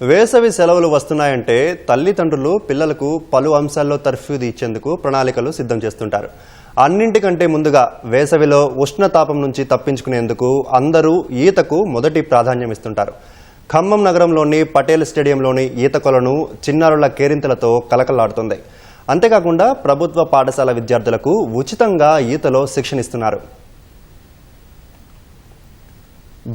వేసవి సెలవులు వస్తున్నాయంటే తల్లిదండ్రులు పిల్లలకు పలు అంశాల్లో తర్ఫ్యూది ఇచ్చేందుకు ప్రణాళికలు సిద్ధం చేస్తుంటారు. అన్నింటికంటే ముందుగా వేసవిలో ఉష్ణతాపం నుంచి తప్పించుకునేందుకు అందరూ ఈతకు మొదటి ప్రాధాన్యం ఇస్తుంటారు. ఖమ్మం నగరంలోని పటేల్ స్టేడియంలోని ఈత కొలను చిన్నారుల కేరింతలతో కలకలాడుతుంది. అంతేకాకుండా ప్రభుత్వ పాఠశాల విద్యార్థులకు ఉచితంగా ఈతలో శిక్షణ ఇస్తున్నారు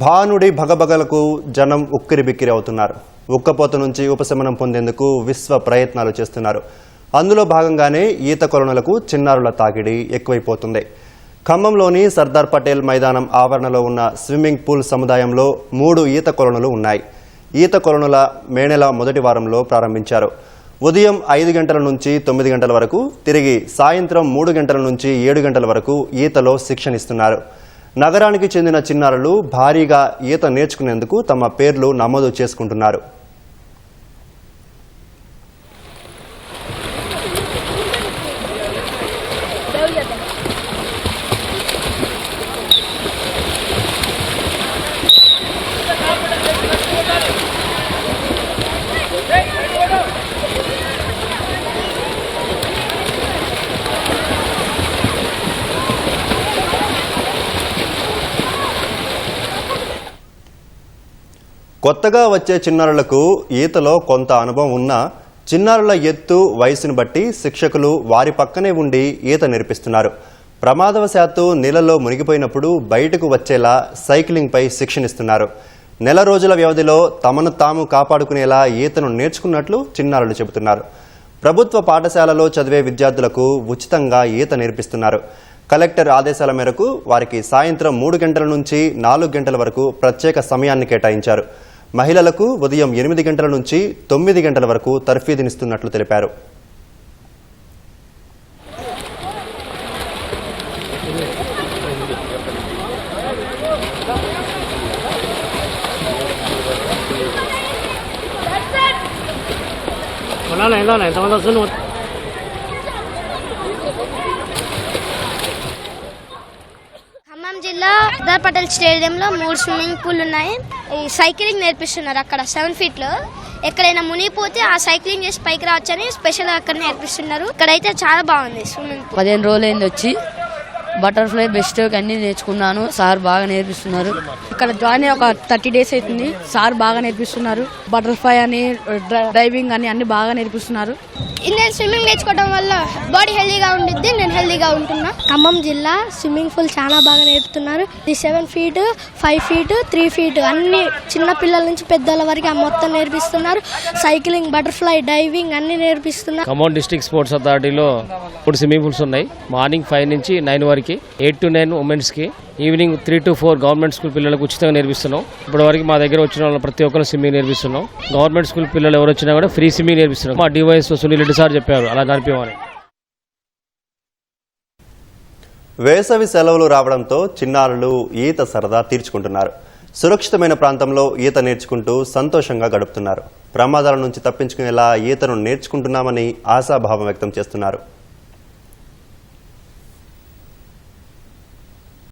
భానుడి భగభగలకు జనం ఉక్కిరి బిక్కిరి అవుతున్నారు. ఉక్కపోత నుంచి ఉపశమనం పొందేందుకు విశ్వ ప్రయత్నాలు చేస్తున్నారు. అందులో భాగంగానే ఈత కొలనులకు చిన్నారుల తాకిడి ఎక్కువైపోతుంది. ఖమ్మంలోని సర్దార్ పటేల్ మైదానం ఆవరణలో ఉన్న స్విమ్మింగ్ పూల్ సముదాయంలో మూడు ఈత కొలనులు ఉన్నాయి. ఈత కొలనుల మే నెల మొదటి వారంలో ప్రారంభించారు. ఉదయం ఐదు గంటల నుంచి తొమ్మిది గంటల వరకు తిరిగి సాయంత్రం మూడు గంటల నుంచి ఏడు గంటల వరకు ఈతలో శిక్షణ ఇస్తున్నారు నగరానికి చెందిన చిన్నారులు భారీగా ఈత నేర్చుకునేందుకు తమ పేర్లు నమోదు చేసుకుంటున్నారు. కొత్తగా వచ్చే చిన్నారులకు ఈతలో కొంత అనుభవం ఉన్నా చిన్నారుల ఎత్తు వయసును బట్టి శిక్షకులు వారి పక్కనే ఉండి ఈత నేర్పిస్తున్నారు. ప్రమాదవశాత్తు నీళ్ళలో మునిగిపోయినప్పుడు బయటకు వచ్చేలా సైక్లింగ్పై శిక్షణిస్తున్నారు. నెల రోజుల వ్యవధిలో తమను తాము కాపాడుకునేలా ఈతను నేర్చుకున్నట్లు చిన్నారులు చెబుతున్నారు. ప్రభుత్వ పాఠశాలలో చదివే విద్యార్థులకు ఉచితంగా ఈత నేర్పిస్తున్నారు. కలెక్టర్ ఆదేశాల మేరకు వారికి సాయంత్రం మూడు గంటల నుంచి నాలుగు గంటల వరకు ప్రత్యేక సమయాన్ని కేటాయించారు. మహిళలకు ఉదయం ఎనిమిది గంటల నుంచి తొమ్మిది గంటల వరకు తర్ఫీదునిస్తున్నట్లు తెలిపారు. వెళ్ళాలి ఎంతమంది వస్తుంది ఖమ్మం జిల్లా సర్దార్ పటేల్ స్టేడియంలో మూడు స్విమ్మింగ్ పూల్ ఉన్నాయి. ఈ సైక్లింగ్ నేర్పిస్తున్నారు అక్కడ సెవెన్ ఫీట్లో ఎక్కడైనా మునిగిపోతే ఆ సైక్లింగ్ చేసి పైకి రావచ్చని స్పెషల్ అక్కడ నేర్పిస్తున్నారు. ఇక్కడైతే చాలా బాగుంది స్విమ్మింగ్ పూల్. పదిహేను రోజులైంది వచ్చి. బటర్ఫ్లై బెస్ట్ అన్ని నేర్చుకున్నాను. సార్ బాగా నేర్పిస్తున్నారు. ఇక్కడ జాయిన్ అయ్యి ఒక థర్టీ డేస్ అవుతుంది. సార్ బాగా నేర్పిస్తున్నారు. బటర్ఫ్లై అని డ్రై- డ్రైవింగ్ అని అన్ని బాగా నేర్పిస్తున్నారు. నేను స్విమ్మింగ్ నేర్చుకోవడం వల్ల బాడీ హెల్దీగా ఉండిద్ది. నేను హెల్దీగా ఉంటున్నా. ఖమ్మం జిల్లా స్విమ్మింగ్ పూల్ చాలా బాగా నేర్పుతున్నారు. ఇది seven feet five feet three feet అన్ని చిన్న పిల్లల నుంచి పెద్దల వరకు ఆ మొత్తం నేర్పిస్తున్నారు. సైక్లింగ్ బటర్ఫ్లై డైవింగ్ అన్ని నేర్పిస్తున్నారు ఖమ్మం డిస్ట్రిక్ట్ స్పోర్ట్స్ అథారిటీలో మూడు స్విమ్మింగ్ పూల్స్ ఉన్నాయి. మార్నింగ్ ఫైవ్ నుంచి నైన్ వరకు eight to nine ఉమెన్స్కి evening three to four government school పిల్లలకు ఉచితంగా నేర్పిస్తున్నాం. ఇప్పటి వరకు మా దగ్గర వచ్చిన వాళ్ళ ప్రతి ఒక్కరు స్విమ్మింగ్ నేర్పిస్తున్నాం. గవర్నమెంట్ స్కూల్ పిల్లలు ఎవరు వచ్చినా కూడా ఫ్రీ స్విమ్మింగ్ నేర్పిస్తున్నాం. మా డివైఎస్ సునీల్ రెడ్డి సార్ చెప్పారు అలా నడిపేమని వేసవి సెలవులు రావడంతో చిన్నారులు ఈత సరదా తీర్చుకుంటున్నారు. సురక్షితమైన ప్రాంతంలో ఈత నేర్చుకుంటూ సంతోషంగా గడుపుతున్నారు. ప్రమాదాల నుంచి తప్పించుకునేలా ఈతను నేర్చుకుంటున్నామని ఆశాభావం వ్యక్తం చేస్తున్నారు.